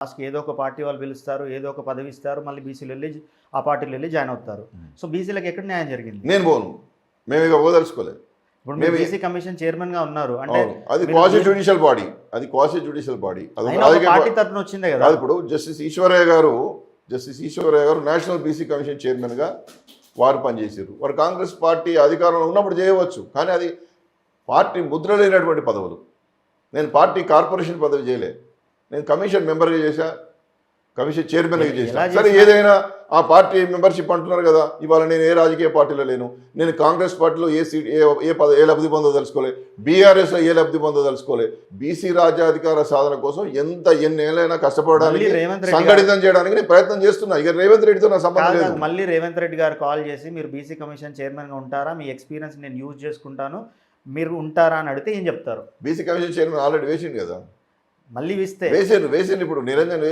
లాస్ట్కి ఏదో ఒక పార్టీ వాళ్ళు పిలుస్తారు ఏదో ఒక పదవి ఇస్తారు మళ్ళీ బీసీలు వెళ్ళి ఆ పార్టీలో వెళ్ళి జాయిన్ అవుతారు. సో బీసీలకు ఎక్కడ న్యాయం జరిగింది? నేను పోను. మేము ఇక పోదలుచుకోలేదు ఇప్పుడు మీరు మేము- బీసీ కమిషన్ చైర్మన్గా ఉన్నారు అంటే అది క్వాసి జ్యుడిషియల్ బాడీ అది క్వాసి జ్యుడిషియల్ బాడీ అది పార్టీ తరఫున వచ్చిందే కదా. ఇప్పుడు జస్టిస్ ఈశ్వరయ్య గారు జస్టిస్ ఈశ్వరయ్య గారు నేషనల్ బీసీ కమిషన్ చైర్మన్గా వారు పనిచేసారు వారు కాంగ్రెస్ పార్టీ అధికారంలో ఉన్నప్పుడు చేయవచ్చు. కానీ అది పార్టీ ముద్ర లేనటువంటి పదవులు. నేను పార్టీ కార్పొరేషన్ పదవి చేయలే. నేను కమిషన్ మెంబర్గా చేశా కమిషన్ చైర్మన్గా చేశా. చేసినా- సరే ఏదైనా ఆ పార్టీ మెంబర్షిప్ అంటున్నారు కదా ఇవాళ నేను ఏ రాజకీయ పార్టీలో లేను నేను కాంగ్రెస్ పార్టీలో ఏ సీట్ ఏ ఏ పద ఏ లబ్ధి పొందదలుచుకోలే బీఆర్ఎస్లో ఏ లబ్ధి పొందదలుచుకోలే బీసీ రాజ్యాధికార సాధన కోసం ఎంత ఎన్నేళ్ళైనా మళ్ళీ కష్టపడడానికి సంఘటితం చేయడానికి నేను ప్రయత్నం చేస్తున్నా. ఇక రేవంత్ రెడ్డితో నా సంబంధం లేదు. మళ్ళీ రేవంత్ రెడ్డి గారు కాల్ చేసి మీరు బీసీ కమిషన్ చైర్మన్గా ఉంటారా? మీ ఎక్స్పీరియన్స్ నేను యూజ్ చేసుకుంటాను. మీరు ఉంటారా? అని అడిగితే ఏం చెప్తారు? బీసీ కమిషన్ చైర్మన్ ఆల్రెడీ వేసిండు కదా. మళ్ళీ ఇస్తే వేసిండు వేసాను ఇప్పుడు నిరంజన్